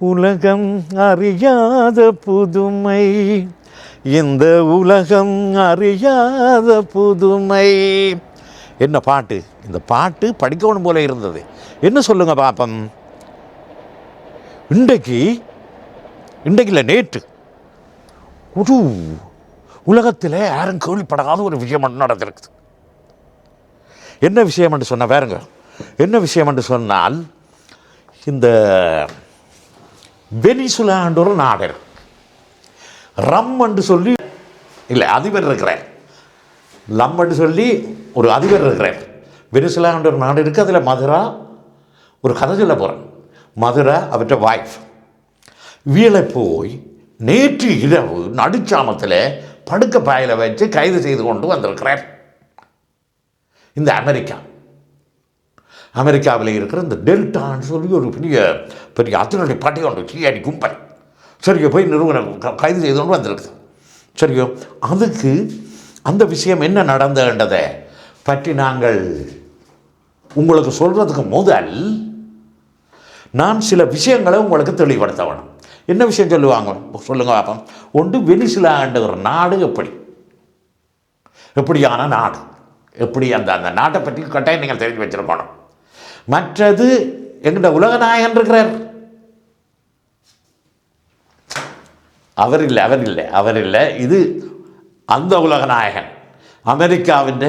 உலகம் அறியாத புதுமை. இந்த உலகம் அறியாத புதுமை. என்ன பாட்டு? இந்த பாட்டு படிக்கணும் போல இருந்தது. என்ன சொல்லுங்க பாப்பம்? இன்றைக்கு இன்றைக்கு இல்லை நேற்று. ஒரு உலகத்தில் யாரும் கேள்விப்படாத ஒரு விஷயம் நடந்திருக்குது. என்ன விஷயம் என்று சொன்னால் வேறுங்க. என்ன விஷயம் என்று சொன்னால் இந்த வெனிசுலான்ற ஒரு நாடு ரம் என்று சொல்லி இல்லை அதிபர் இருக்கிறார். லம் என்று சொல்லி ஒரு அதிபர் இருக்கிறார். வெனிசுலான்ற ஒரு நாடு இருக்குது அதில் மதுரா ஒரு கதை சொல்ல போகிறேன் மதுரா அவற்ற வாய்ஃப் வீழை போய் நேற்று இரவு நடுச்சாமத்தில் படுக்க பாயில வச்சு கைது செய்து கொண்டு வந்திருக்கிறார். இந்த அமெரிக்கா. அமெரிக்காவில் இருக்கிற இந்த டெல்டான்னு சொல்லி ஒரு பெரிய பெரிய அதிரடி பட்டை ஒன்று சிஐடி கும்பல். சரியோ போய் நிறுவனம் க- கைது செய்து கொண்டு வந்திருக்குது சரியோ அதுக்கு அந்த விஷயம் என்ன நடந்ததுன்றதை பற்றி நாங்கள் உங்களுக்கு சொல்கிறதுக்கு முதல் நான் சில விஷயங்களை உங்களுக்கு தெளிவுபடுத்த வேணும். என்ன விஷயம் சொல்லுவாங்க? சொல்லுங்க பார்ப்போம் ஒன்று வெனிசிலாண்டுகிற ஒரு நாடு எப்படி? எப்படியான நாடு? எப்படி அந்த அந்த நாட்டை பற்றி கட்டாயம் நீங்கள் தெரிஞ்சு வச்சுருக்கணும். மற்றது எங்கிட்ட உலகநாயகன் இருக்கிறார் அவர் இல்லை அவர் இல்லை அவர் இல்லை இது அந்த உலகநாயகன். அமெரிக்காவின்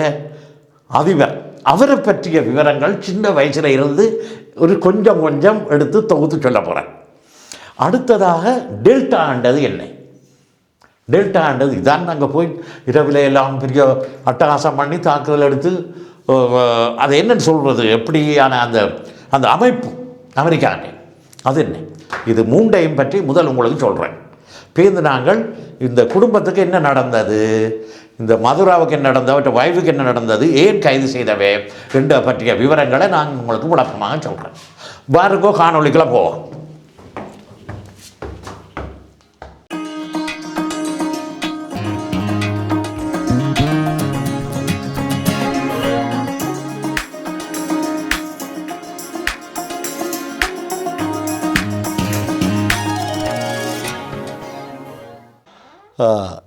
அதிபர். அவரை பற்றிய விவரங்கள் சின்ன வயசில் இருந்து ஒரு கொஞ்சம் கொஞ்சம் எடுத்து தொகுத்து சொல்ல போகிறேன் அடுத்ததாக டெல்டா ஆண்டது என்ன. ஆண்டது இதான். நாங்கள் போய் இரவில் எல்லாம் பெரிய அட்டகாசம் பண்ணி தாக்குதல் எடுத்து அது என்னன்னு சொல்கிறது எப்படியான அந்த அந்த அமைப்பு? அமெரிக்கானே அது என்ன? இது மூண்டையும் பற்றி முதல் உங்களுக்கு சொல்கிறேன் பேருந்து நாங்கள் இந்த குடும்பத்துக்கு என்ன நடந்தது? இந்த மதுராவுக்கு என்ன நடந்தது? அவற்றை வைஃபுக்கு என்ன நடந்தது? ஏன் கைது செய்தவே? என்ற பற்றிய விவரங்களை நான் உங்களுக்கு விளக்கமாக சொல்கிறேன் பாருங்கோ காணொலிக்கெல்லாம் போவோம்.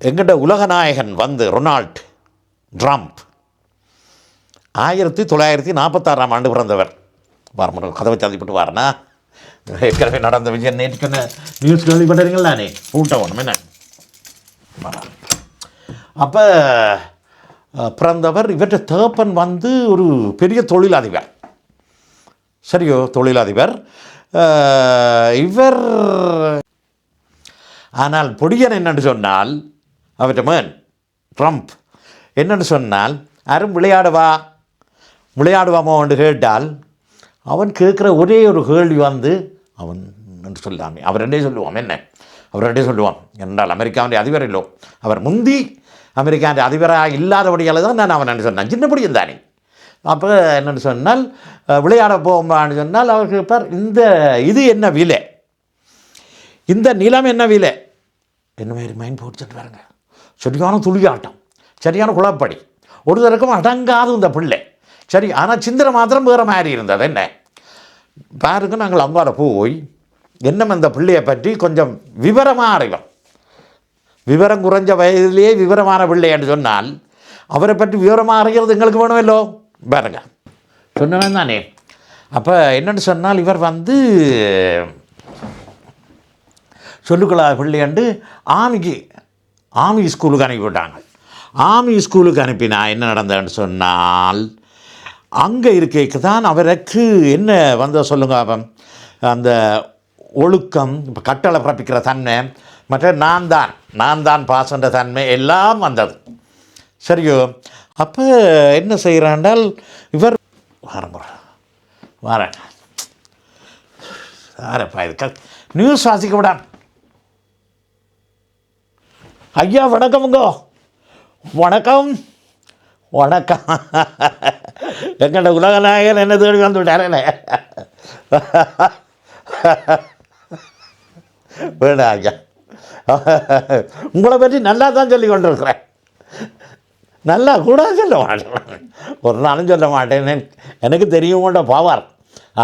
எங்கிட்ட உலகநாயகன் வந்து ரொனால்ட் ட்ரம்ப். ஆயிரத்தி தொள்ளாயிரத்தி நாற்பத்தாறாம் ஆண்டு பிறந்தவர். வாரம் கதவை சந்திப்பட்டு வாரனா? ஏற்கனவே நடந்த விஜயன் நேற்று நியூஸ் கேள்விப்பட்டீங்களா நீ? ஊட்ட ஒன்றும் என்ன? அப்போ பிறந்தவர் இவற்றை தேப்பன் வந்து ஒரு பெரிய தொழிலதிபர். சரியோ தொழிலதிபர். இவர் ஆனால் பொடியன் என்னென்று சொன்னால் அவற்ற மேன் ட்ரம்ப். என்னென்னு சொன்னால் யாரும் விளையாடுவா? விளையாடுவாமோ? என்று கேட்டால் அவன் கேட்குற ஒரே ஒரு கேள்வி வந்து அவன் என்று சொல்லாமே. அவர் ரெண்டே சொல்லுவான் என்ன? அவர் ரெண்டே சொல்லுவான் என்றால் அமெரிக்காவுடைய அதிபர் இல்லோ? அவர் முந்தி அமெரிக்காவுடைய அதிபராக இல்லாதபடியால் தான் நான் அவன் என்ன சொன்னான். சின்ன தானே அப்போ என்னென்னு சொன்னால் விளையாட போகும்பான்னு சொன்னால் அவர் கேட்பார் இந்த இது என்ன விலை? இந்த நிலம் என்ன விலை? என்ன மாதிரி மைண்ட் போட்டுட்டு பாருங்கள் சரியான துளியாட்டம் சரியான குழப்படி. ஒரு தரக்கும் அடங்காது இந்த பிள்ளை. சரி ஆனால் சிந்தனை மாத்திரம் வேறு மாதிரி இருந்தது. என்ன? பாருங்க நாங்கள் அங்கார போய் என்ன இந்த பிள்ளையை பற்றி கொஞ்சம் விவரமாக அறிவோம். விவரம் குறைஞ்ச வயதிலேயே விவரமான பிள்ளை என்று சொன்னால் அவரை பற்றி விவரமாக அறிகிறது எங்களுக்கு வேணுமல்லோ பாருங்க. சொன்னவன் தானே. அப்போ என்னன்னு சொன்னால் இவர் வந்து சொல்லுக்கலா பிள்ளை என்று ஆமிக்கு ஆமி ஸ்கூலுக்கு அனுப்பி விட்டாங்க ஆமி ஸ்கூலுக்கு அனுப்பினா என்ன நடந்ததுன்னு சொன்னால் அங்கே இருக்கைக்கு தான் அவருக்கு என்ன வந்த சொல்லுங்க அவன் அந்த ஒழுக்கம் இப்போ கட்டளை பிறப்பிக்கிற தன்மை மற்ற நான் தான் நான் தான் பாசன்ற தன்மை எல்லாம் வந்தது. சரியோ? அப்போ என்ன செய்கிறாண்டால் இவர் வரேன் வரேன். சாரப்பா இது க நியூஸ் வாசிக்க விடான் ஐயா வணக்கமுங்க. வணக்கம். வணக்கம். எங்கட உலகநாயகன் என்ன தேடி வந்து விட்டாரே வேணா ஐயா. உங்களை பற்றி நல்லா தான் சொல்லி கொண்டிருக்கிறேன். நல்லா கூட சொல்ல மாட்டேன். ஒரு நாளும் சொல்ல மாட்டேன் எனக்கு தெரியும் கொண்ட பாவார்.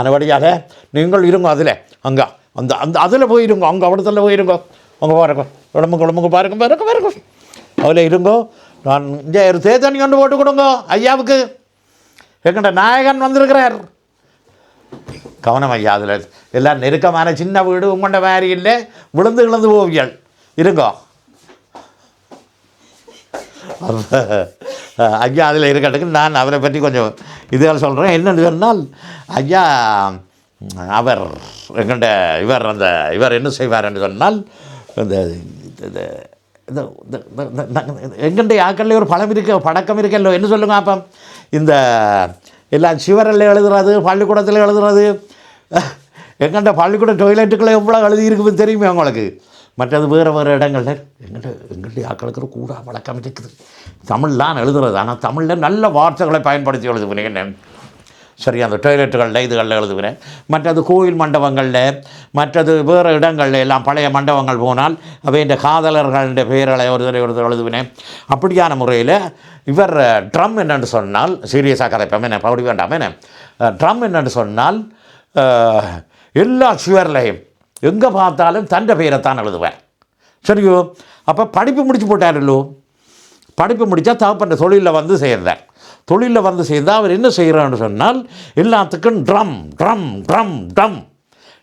ஆனபடியாக நீங்கள் இருங்க அதில். அங்கே. அந்த அந்த அதில் போயிருங்க. அங்கே அவடத்தில் போயிருங்க. அங்கே பாருங்க. உடம்புக்கு உடம்புக்கு பாருங்க பாருங்க பாருங்க. அதில் இருங்கோ. நான் இங்கே ஒரு தேத்தண்ணி கொண்டு போட்டு கொடுங்க ஐயாவுக்கு. எங்கள்கிட்ட நாயகன் வந்திருக்கிறார். கவனம் ஐயா அதில் எல்லாம் நெருக்கமான சின்ன வீடு உங்கள்கிட்ட மாதிரி இல்லை. விழுந்து விழுந்து போவியல் இருங்கோ. ஐயா அதில் இருக்கட்டுக்கு நான் அவரை பற்றி கொஞ்சம் இதுகள் சொல்கிறேன் என்னன்னு சொன்னால் ஐயா அவர் எங்கள்கிட்ட இவர் அந்த இவர் என்ன செய்வார் என்று சொன்னால் இந்த இந்த இந்த எங்கிட்ட ஆக்களில் ஒரு பழம் இருக்க பழக்கம் இருக்கல்லோ என்ன சொல்லுங்க அப்போ இந்த எல்லாம் சிவரில் எழுதுறது பள்ளிக்கூடத்தில் எழுதுறது எங்கிட்ட பள்ளிக்கூட டொய்லெட்டுக்குள்ளே எவ்வளோ எழுதி இருக்குது தெரியுமே உங்களுக்கு? மற்றது வேறு வேறு இடங்களில் எங்கள்கிட்ட எங்கள்கிட்ட ஆக்களுக்கு கூட வழக்கம் இருக்குது. தமிழ்லாம் எழுதுறது ஆனால் தமிழில் நல்ல வார்த்தைகளை பயன்படுத்தி எழுதுகிறேன். சரி அந்த டொய்லெட்டுகளில் இதுகளில் எழுதுகிறேன். மற்றது கோயில் மண்டபங்களில் மற்றது வேறு இடங்களில் எல்லாம் பழைய மண்டபங்கள் போனால் அவை இந்த காதலர்களுடைய பெயர்களை ஒரு தடவை ஒரு எழுதுவினேன் அப்படியான முறையில் இவர் ட்ரம் என்னென்று சொன்னால் சீரியஸாக கதைப்போம் என்ன பகுடி வேண்டாம் என்ன? ட்ரம் என்னென்று சொன்னால் எல்லா சுவர்லையும் எங்கே பார்த்தாலும் தൻ്റെ பெயரைத்தான் எழுதுவேன். சரியோ? அப்போ படிப்பு முடிச்சு போட்டாருல்லோ? படிப்பு முடித்தா தகப்பன்ற தொழிலில் வந்து சேர்ந்தார் தொழிலில் வந்து சேர்ந்தால் அவர் என்ன செய்கிறான்னு சொன்னால் எல்லாத்துக்கும் ட்ரம் ட்ரம் ட்ரம் ட்ரம்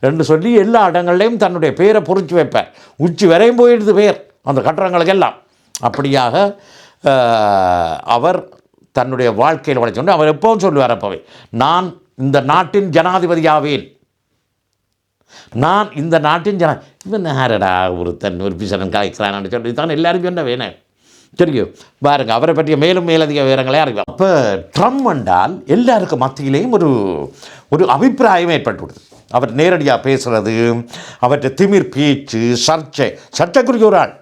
என்று சொல்லி எல்லா இடங்கள்லையும் தன்னுடைய பேரை பொறிச்சு வைப்பார். உச்சி வரையும் போயிடுது பேர் அந்த கட்டடங்களுக்கெல்லாம். அப்படியாக அவர் தன்னுடைய வாழ்க்கையில் வளர்ச்சி அவர் எப்பவும் சொல்லுவார் அப்பவே நான் இந்த நாட்டின் ஜனாதிபதியாவேன். நான் இந்த நாட்டின் ஜன இவன் யாரடா ஒருத்தன் ஒரு பிசனன் காய்க்கிறான்னு சொல்லி தான் எல்லாரும் சொன்ன வேணேன் தெரியும் பாருங்க அவரை பற்றிய மேலும் மேலதிக விவரங்களே அறிவிக்கும் அப்போ ட்ரம் என்றால் எல்லாருக்கும் மத்தியிலேயும் ஒரு ஒரு அபிப்பிராயம் ஏற்பட்டுவிடுது. அவர் நேரடியாக பேசுகிறது அவற்றை திமிர் பேச்சு சர்ச்சை சர்ச்சைக்குரிய ஒரு ஆள்.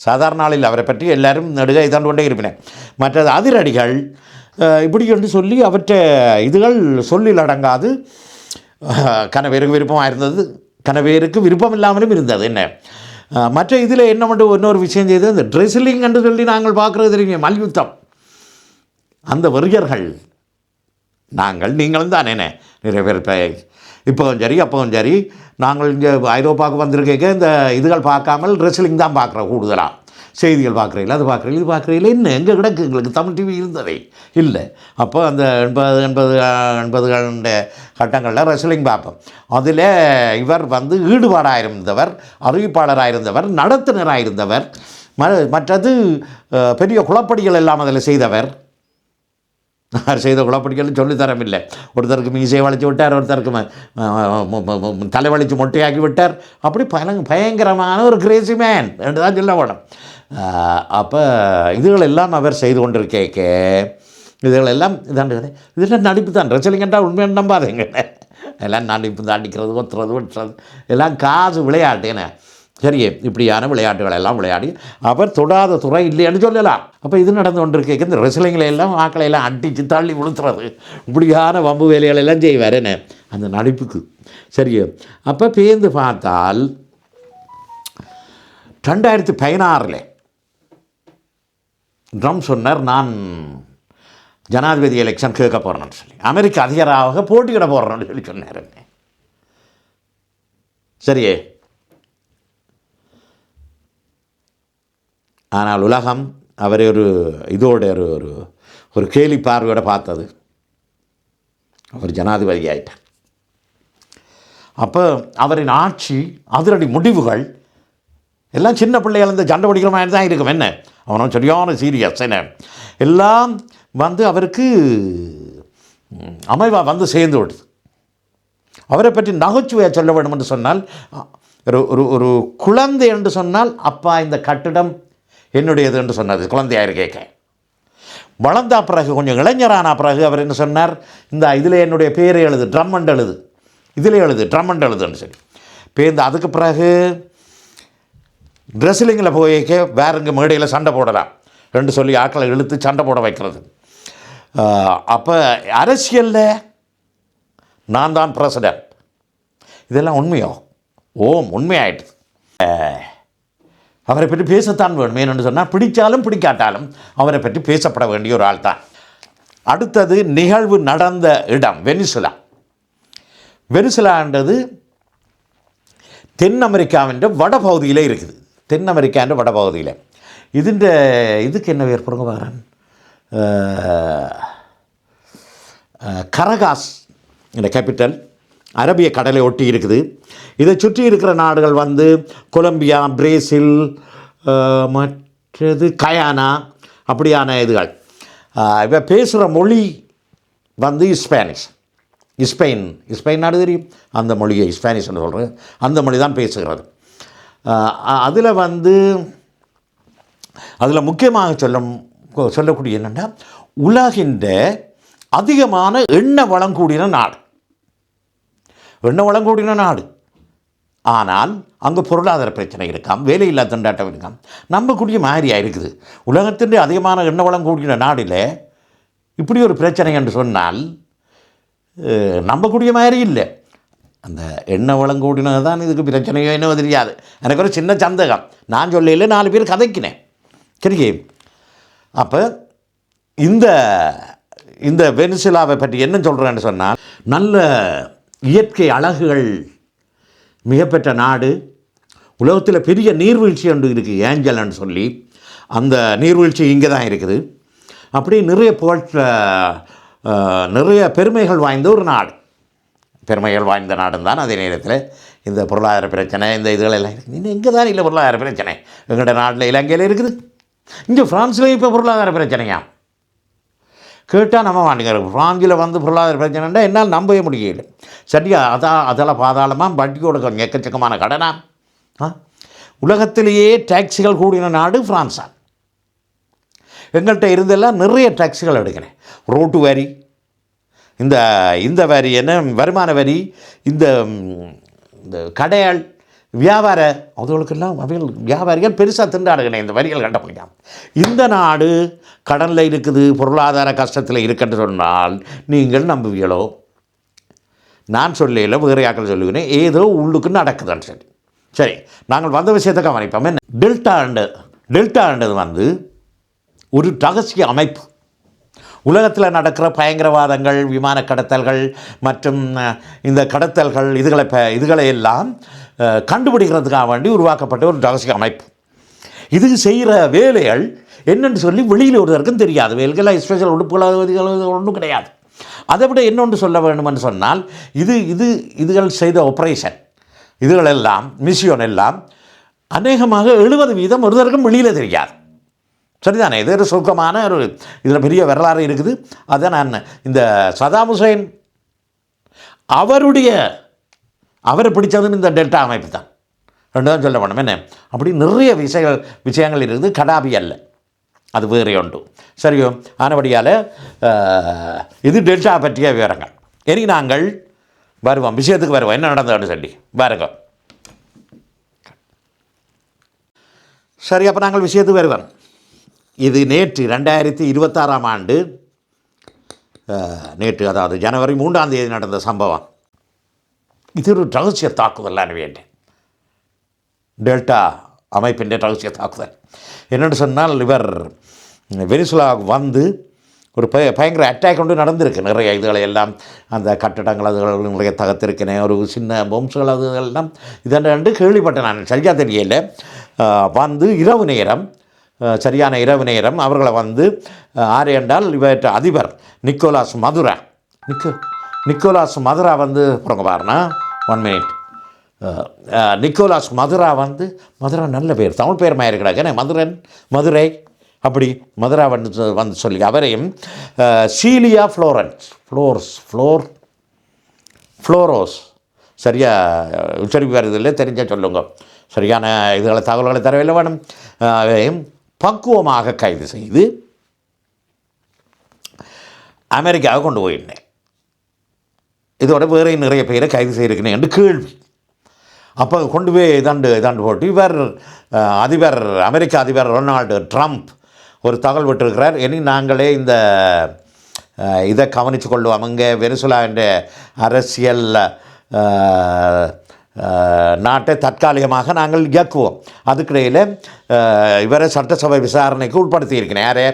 சாதாரண ஆளில் அவரை பற்றி எல்லாரும் நடுக இதாண்டு கொண்டே இருப்பினேன் மற்றது அதிரடிகள் இப்படி என்று சொல்லி அவற்றை இதுகள் சொல்லில் அடங்காது. கனவேருக்கு விருப்பமாக இருந்தது கனவேருக்கு விருப்பம் இல்லாமலும் இருந்தது. என்ன? மற்ற இதில் என்ன மட்டும் இன்னொரு விஷயம் செய்தது இந்த ட்ரெஸ்லிங் என்று சொல்லி நாங்கள் பார்க்குறது தெரியுங்க மல்யுத்தம். அந்த வருகர்கள் நாங்கள் நீங்களும் தான் என்ன நிறைய பேர் இப்போ இப்போவும் சரி அப்போவும் சரி நாங்கள் இங்கே ஐரோப்பாவுக்கு வந்திருக்க இந்த இதுகள் பார்க்காமல் ரெஸ்லிங் தான் பார்க்குறோம் கூடுதலாக செய்திகள் பார்க்குறீங்களா? அது பார்க்குறீங்க இது பார்க்குறீங்களா? என்ன? எங்கே கிடக்கு? எங்களுக்கு தமிழ் டிவி இருந்ததே. இல்லை. அப்போ அந்த எண்பது எண்பது எண்பதுகளுடைய கட்டங்களில் ரெஸ்லிங் பார்ப்போம். அதில் இவர் வந்து ஈடுபாடாக இருந்தவர் அறிவிப்பாளராக இருந்தவர் நடத்துனராக இருந்தவர் ம- மற்றது பெரிய குளப்படிகள் எல்லாம் அதில் செய்தவர். யார் செய்த குழப்படிகள் சொல்லித்தரமில்லை ஒருத்தருக்கு மீசையை வளைச்சி விட்டார் ஒருத்தருக்கு ம- தலை மொட்டையாக்கி விட்டார். அப்படி பல பயங்கரமான ஒரு கிரேசி மேன் என்று தான் சொல்ல வேணும் அப்போ இதுகள் எல்லாம் அவர் செய்து கொண்டிருக்கேக்க இதுகள் எல்லாம் இதாண்டு கதை. இதெல்லாம் நடிப்பு தான் ரசலிங்கண்டா உண்மையான நம்பாதீங்க. எல்லாம் நடிப்பு தான் அடிக்கிறது ஒத்துறது ஒட்டுறது. எல்லாம் காசு விளையாட்டு என்ன? சரி இப்படியான விளையாட்டுகள் எல்லாம் விளையாடி அவர் தொடாத துறை இல்லைன்னு சொல்லலாம். அப்போ இது நடந்து கொண்டிருக்க இந்த ரெஸ்லிங்களை எல்லாம் ஆக்களை எல்லாம் அடித்து தள்ளி விழுத்துறது இப்படியான வம்பு வேலைகள் எல்லாம் செய்வார் என்ன? அந்த நடிப்புக்கு. சரி அப்போ பேர்ந்து பார்த்தால் ரெண்டாயிரத்தி பதினாறில் ட்ரம் சொன்னார் நான் ஜனாதிபதி எலெக்ஷன் கேட்க போகிறேன்னு சொல்லி. அமெரிக்க அதிகாராக போட்டியிட போகிறேன்னு சொல்லி சொன்னார் சரியே ஆனால் உலகம் அவரை ஒரு இதோட ஒரு ஒரு ஒரு கேலி பார்வையோட பார்த்தது. அவர் ஜனாதிபதி ஆயிட்டார். அப்போ அவரின் ஆட்சி அதிரடி முடிவுகள் எல்லாம் சின்ன பிள்ளைகள் இந்த ஜண்டை பிடிக்கிற மாதிரி தான் இருக்கும். என்ன? அவனும் சரியான சீரியஸ் என்ன? எல்லாம் வந்து அவருக்கு அமைவாக வந்து சேர்ந்து விடுது அவரை பற்றி நகைச்சுவையாக சொல்ல வேண்டும் என்று சொன்னால் ஒரு ஒரு ஒரு குழந்தை என்று சொன்னால் அப்பா இந்த கட்டிடம் என்னுடையது என்று சொன்னது குழந்தையாக கேட்க. வளர்ந்தா பிறகு கொஞ்சம் இளைஞரான பிறகு அவர் என்ன சொன்னார்? இந்த இதில் என்னுடைய பேரை எழுது. ட்ரம்மண்ட் எழுது. இதில் எழுது. ட்ரம்மண்ட் எழுதுன்னு சொல்லி. பேருந்து அதுக்கு பிறகு ட்ரெஸ்லிங்கில் போய்க்க வேறுங்க மேடையில் சண்டை போடலாம் ரெண்டு சொல்லி ஆட்களை இழுத்து சண்டை போட வைக்கிறது. அப்போ அரசியலில் நான் தான் பிரசிடென்ட் இதெல்லாம் உண்மையோ? ஓம் உண்மையாயிட்டு. அவரை பற்றி பேசத்தான் வேணும் ஏனென்று சொன்னால் பிடித்தாலும் பிடிக்காட்டாலும் அவரை பற்றி பேசப்பட வேண்டிய ஒரு ஆள் தான் அடுத்தது நிகழ்வு நடந்த இடம் வெனிசுலா. வெனிசுலான்றது தென் அமெரிக்காவின்ற வடபகுதியில் இருக்குது. தென் அமெரிக்கான்ற வடபகுதியில். இதுன்ற இதுக்கு என்ன பேர் பாருன் கரகாஸ் இந்த கேபிட்டல் அரபிய கடலை ஒட்டி இருக்குது. இதை சுற்றி இருக்கிற நாடுகள் வந்து கொலம்பியா பிரேசில் மற்றது கயானா அப்படியான இதுகள். இப்போ பேசுகிற மொழி வந்து ஸ்பானிஷ். ஸ்பெயின் ஸ்பெயின் நாடு தெரியும். அந்த மொழியை ஸ்பானிஷ்னு சொல்கிறேன் அந்த மொழி தான் பேசுகிறது. அதில் வந்து அதில் முக்கியமாக சொல்ல சொல்லக்கூடிய என்னென்னா உலகின்ற அதிகமான எண்ணெய் வளம் கூடின நாடு. எண்ண வளம் கூடின நாடு. ஆனால் அங்கே பொருளாதார பிரச்சனை இருக்காம் வேலையில்லா திண்டாட்டம் இருக்காம். நம்பக்கூடிய மாதிரியாக இருக்குது? உலகத்தின் அதிகமான எண்ண வளம் கூடின நாடில் இப்படி ஒரு பிரச்சனை என்று சொன்னால் நம்பக்கூடிய மாதிரி இல்லை. அந்த எண்ணெய் வளம் கூடினது தான் இதுக்கு பிரச்சனையோ என்னவோ தெரியாது. எனக்கு ஒரு சின்ன சந்தேகம். நான் சொல்லையில் நாலு பேர் கதைக்கினேன். சரியே? அப்போ இந்த இந்த வெனிசுலாவை பற்றி என்ன சொல்கிறேன்னு சொன்னால் நல்ல இயற்கை அழகுகள் மிகப்பெற்ற நாடு. உலகத்தில் பெரிய நீர்வீழ்ச்சி ஒன்று இருக்குது ஏஞ்சல்னு சொல்லி. அந்த நீர்வீழ்ச்சி இங்கே தான் இருக்குது. அப்படி நிறைய புகழ்ச்ச நிறைய பெருமைகள் வாய்ந்த ஒரு நாடு. பெருமைகள் வாய்ந்த நாடும் தான் அதே நேரத்தில் இந்த பொருளாதார பிரச்சனை இந்த இதுகளெல்லாம் இருக்குது இன்னும் இங்கே தான் இல்லை பொருளாதார பிரச்சனை. எங்களோட நாட்டில் இலங்கையில் இருக்குது. இங்கே ஃப்ரான்ஸ்லேயும் இப்போ பொருளாதார பிரச்சனையா? கேட்டால் நம்ப மாட்டேங்கிற பிராந்தியில் வந்து பொருளாதார பிரச்சனைன்னா என்னால் நம்பவே முடியல. சரியா? அதான் அதெல்லாம் பாதாளமாக வட்டி கொடுக்க எக்கச்சக்கமான கடனா? ஆ? உலகத்திலேயே டாக்ஸிகள் கூடின நாடு ஃப்ரான்ஸா எங்கள்கிட்ட இருந்தெல்லாம் நிறைய டாக்ஸிகள் எடுக்கிறேன். ரோட்டு வரி இந்த இந்த வரி என்ன? வருமான வரி இந்த இந்த கடையாள் வியாபார அதுகளுக்கெல்லாம் அவைகள் வியாபாரிகள் பெருசாக திண்டாடுகிறேன் இந்த வரிகள் கட்ட போயிட்டான் இந்த நாடு கடனில் இருக்குது பொருளாதார கஷ்டத்தில் இருக்குன்னு சொன்னால் நீங்கள் நம்புவீங்களோ நான் சொல்லல வேறு யாக்கள் சொல்லுகிறேன். ஏதோ உள்ளுக்கு நடக்குதுன்னு சரி. சரி நாங்கள் வந்த விஷயத்தை கவனிப்போம். என்ன? டெல்டாண்டு டெல்டாண்டது வந்து ஒரு ரகசிய அமைப்பு. உலகத்தில் நடக்கிற பயங்கரவாதங்கள் விமான கடத்தல்கள் மற்றும் இந்த கடத்தல்கள் இதுகளை ப இதுகளை எல்லாம் கண்டுபிடிக்கிறதுக்காக வேண்டி உருவாக்கப்பட்ட ஒரு ரகசிய அமைப்பு. இது செய்கிற வேலைகள் என்னென்னு சொல்லி வெளியில் ஒருத்தருக்கும் தெரியாது. வேலைகள் ஸ்பெஷல் உடுப்புகள் ஒன்றும் கிடையாது. அதை விட இன்னொன்று சொல்ல வேண்டுமென்று சொன்னால் இது இது இதுகள் செய்த ஆப்ரேஷன் இதுகளெல்லாம் மிஷியோன் எல்லாம் அநேகமாக எழுபது வீதம் ஒருத்தருக்கும் வெளியில் தெரியாது. சரிதானே? இது ஒரு சுருக்கமான ஒரு இதில் பெரிய வரலாறு இருக்குது. அதை நான் இந்த சதாம் ஹுசைன் அவருடைய அவரை பிடிச்சதும் இந்த டெல்டா அமைப்பு தான். ரெண்டு தான் சொல்ல வேணும் என்ன? அப்படி நிறைய விஷயங்கள் விஷயங்கள் இருக்குது. கடாபி அல்ல. அது வேறே உண்டு. சரியோ? ஆனபடியால் இது டெல்டா பற்றிய விவரங்கள். இனி நாங்கள் வருவோம். விஷயத்துக்கு வருவோம். என்ன நடந்ததுன்னு சொல்லி. பாருங்க சரி அப்போ நாங்கள் விஷயத்துக்கு வருவோம். இது நேற்று ரெண்டாயிரத்தி இருபத்தாறாம் ஆண்டு நேற்று அதாவது ஜனவரி மூன்றாம் தேதி நடந்த சம்பவம். இது ஒரு ரகசிய தாக்குதல் வேண்டேன் டெல்டா அமைப்பின் ரகசிய தாக்குதல். என்னென்னு சொன்னால் இவர் வெனிசுலாவுக்கு வந்து ஒரு பய பயங்கர அட்டாக் கொண்டு நடந்திருக்கு. நிறைய இதுகளை எல்லாம் அந்த கட்டடங்கள் அதுகள் நிறைய தகர்த்திருக்கிறேன் ஒரு சின்ன பொம்சுகள் அது எல்லாம். இதென்று கேள்விப்பட்டேன் நான் சரியாக தெரியல. வந்து இரவு நேரம் சரியான இரவு நேரம் அவர்களை வந்து ஆறு என்றால் இவற்ற அதிபர் Nicolas Maduro. Nico Nicolas Maduro வந்து பிறங்க பாருன்னா ஒன் மினிட் நிக்கோலாஸ் மதுரா வந்து மதுரா நல்ல பேர் தமிழ் பேர் மாயிருக்கிறாங்க மதுரன் மதுரை அப்படி மதுரா வந்து சொ- வந்து சொல்லி அவரையும் uh, Celia Florence Flores Flor Floros சரியாக uh, உச்சரிப்பு வருதில்லை தெரிஞ்சால் சொல்லுங்க. சரியான இதுகளை தகவல்களை தரவில்லை வேணும். அஹ், அவரையும் பக்குவமாக கைது செய்து அமெரிக்காவை கொண்டு போயிருந்தேன். இதோட வேற நிறைய பேரை கைது செய்திருக்கிறேன் என்று கேள்வி. அப்போ கொண்டு போய் இதாண்டு இதாண்டு போட்டு இவர் அதிபர் அமெரிக்க அதிபர் ரொனால்டு ட்ரம்ப் ஒரு தகவல் விட்டிருக்கிறார். இனி நாங்களே இந்த இதை கவனித்து கொள்வோம். இங்கே வெனிசுலா என்ற அரசியல் நாட்டை தற்காலிகமாக நாங்கள் இயக்குவோம். அதுக்கிடையில் இவரை சட்டசபை விசாரணைக்கு உட்படுத்தியிருக்கிறேன். யாரே?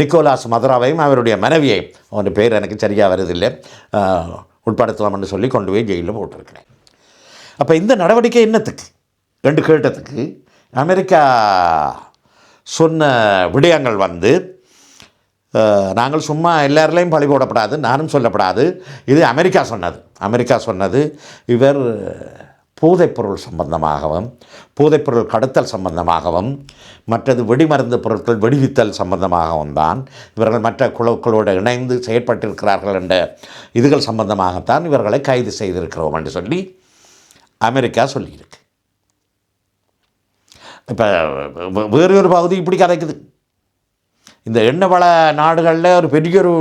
நிக்கோலாஸ் மதுராவையும் அவருடைய மனைவியையும் அவன் பேர் எனக்கு சரியாக வருதில்லை உட்படுத்தலாம்னு சொல்லி கொண்டு போய் ஜெயிலில் போட்டிருக்கிறேன். அப்போ இந்த நடவடிக்கை என்னத்துக்கு? ரெண்டு கேட்டதுக்கு அமெரிக்கா சொன்ன விடயங்கள் வந்து நாங்கள் சும்மா எல்லாரிலையும் பழி போடப்படாது நானும் சொல்லப்படாது. இது அமெரிக்கா சொன்னது. அமெரிக்கா சொன்னது இவர் பூதைப்பொருள் சம்பந்தமாகவும் பூதைப்பொருள் கடத்தல் சம்பந்தமாகவும் மற்றது வெடிமருந்து பொருட்கள் வெடிவித்தல் சம்பந்தமாகவும் தான் இவர்கள் மற்ற குழுக்களோடு இணைந்து செயற்பட்டிருக்கிறார்கள் என்ற இதுகள் சம்பந்தமாகத்தான் இவர்களை கைது செய்திருக்கிறோம் என்று சொல்லி அமெரிக்கா சொல்லியிருக்கு. இப்போ வேறு ஒரு பகுதி இப்படி கதைக்குது. இந்த எண்ணெய் வள நாடுகளில் ஒரு பெரிய ஒரு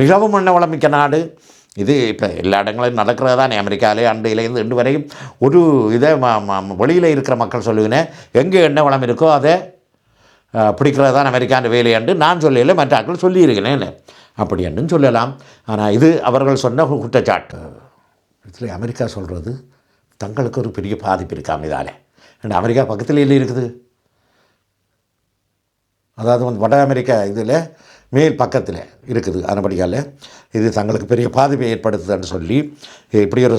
மிகவும் எண்ணெய் வளமிக்க நாடு. இது இப்போ எல்லா இடங்களிலும் நடக்கிறது தானே அமெரிக்காவிலே அண்டையிலேருந்து இன்று வரையும் ஒரு இதை ம- ம- வெளியில் இருக்கிற மக்கள் சொல்லுவினேன் எங்கே என்ன வளம் இருக்கோ அதை பிடிக்கிறது தான் அமெரிக்கான வேலையாண்டு நான் சொல்லல மற்ற ஆட்கள் சொல்லியிருக்கிறேன் அப்படி என்றும் சொல்லலாம் ஆனால் இது அவர்கள் சொன்ன குற்றச்சாட்டு இதில் அமெரிக்கா சொல்கிறது தங்களுக்கு ஒரு பெரிய பாதிப்பு இருக்காம இதால் ஏன்னா அமெரிக்கா பக்கத்தில் இல்லை இருக்குது அதாவது வந்து வட அமெரிக்கா இதில் மேல் பக்கத்தில் இருக்குது அதன்படியால் இது தங்களுக்கு பெரிய பாதிப்பை ஏற்படுத்துதுன்னு சொல்லி இப்படி ஒரு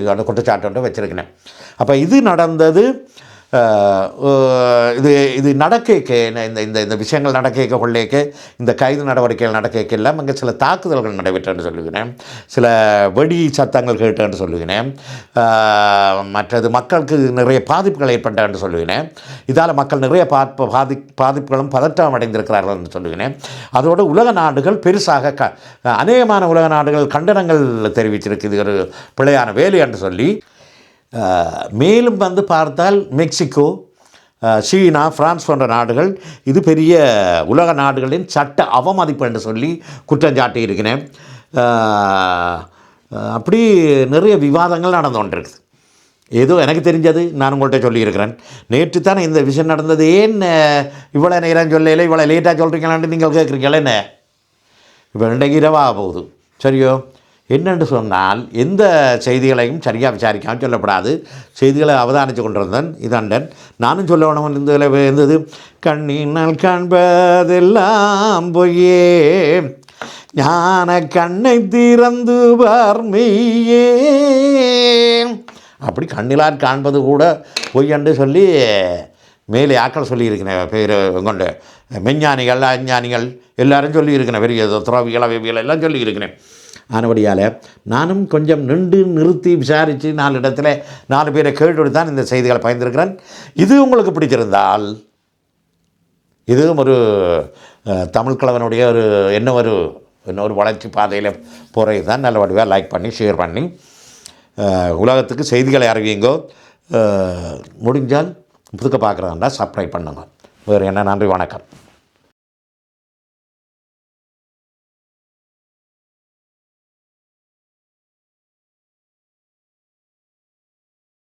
இதான குற்றச்சாட்டு வச்சுருக்கினேன் அப்போ இது நடந்தது இது இது நடக்க இந்த இந்த இந்த விஷயங்கள் நடக்க கொள்ளேக்கு இந்த கைது நடவடிக்கைகள் நடக்க எல்லாம் அங்கே சில தாக்குதல்கள் நடைபெற்றேன்னு சொல்லுகிறேன். சில வெடி சத்தங்கள் கேட்டேன்னு சொல்லுகிறேன். மற்றது மக்களுக்கு நிறைய பாதிப்புகள் ஏற்பட்டான்னு சொல்லுகிறேன். இதால் மக்கள் நிறைய பாதிப்பு பாதி பாதிப்புகளும் பதற்றம் அடைந்திருக்கிறார்கள் என்று சொல்லுகிறேன். அதோடு உலக நாடுகள் பெருசாக க அநேகமான உலக நாடுகள் கண்டனங்கள் தெரிவிச்சிருக்கு இது ஒரு பிழையான வேலை என்று சொல்லி மேலும் வந்து பார்த்தால் மெக்சிகோ சீனா பிரான்ஸ் போன்ற நாடுகள் இது பெரிய உலக நாடுகளின் சட்ட அவமதிப்பு என்று சொல்லி குற்றம் சாட்டியிருக்கிறேன். அப்படி நிறைய விவாதங்கள் நடந்து கொண்டிருக்குது. ஏதோ எனக்கு தெரிஞ்சது நான் உங்கள்கிட்ட சொல்லியிருக்கிறேன். நேற்று தானே இந்த விஷயம் நடந்தது ஏன் இவ்வளோ நேரம் சொல்லல இவ்வளோ லேட்டாக சொல்கிறீங்களான்னு நீங்கள் கேட்குறீங்களே என்ன? இப்போ இன்றைக்கு இரவாக போகுது. சரியோ? என்னென்று சொன்னால் எந்த செய்திகளையும் சரியாக விசாரிக்காமல் சொல்லப்படாது. செய்திகளை அவதானித்து கொண்டிருந்தேன் இதாண்டன். நானும் சொல்ல வேணும் இதில் இருந்தது கண்ணினால் காண்பதெல்லாம் பொய்யே. ஞான கண்ணை திறந்து பார்மையே அப்படி கண்ணிலார் காண்பது கூட பொய்யன்று சொல்லி மேலே ஆக்கள் சொல்லியிருக்கிறேன் பேர் கொண்டு மெஞ்ஞானிகள் அஞ்ஞானிகள் எல்லாரும் சொல்லியிருக்கிறேன் பெரிய துறவிகள் அவைவிகள் எல்லாம் சொல்லியிருக்கிறேன். ஆனபடியால் நானும் கொஞ்சம் நின்று நிறுத்தி விசாரித்து நாலு இடத்துல நாலு பேரை கேட்டு தான் இந்த செய்திகளை பயந்துருக்கிறேன். இது உங்களுக்கு பிடிச்சிருந்தால் இதுவும் ஒரு தமிழ் கலவனுடைய ஒரு என்ன ஒரு இன்னொரு வளர்ச்சி பாதையில் போகிறது தான் நல்ல வடிவாக லைக் பண்ணி ஷேர் பண்ணி உலகத்துக்கு செய்திகளை அறிவிங்கோ முடிஞ்சால் புதுக்க பார்க்குறதா சப்ஸ்கிரைப் பண்ணுங்க. வேறு என்ன நன்றி வணக்கம்.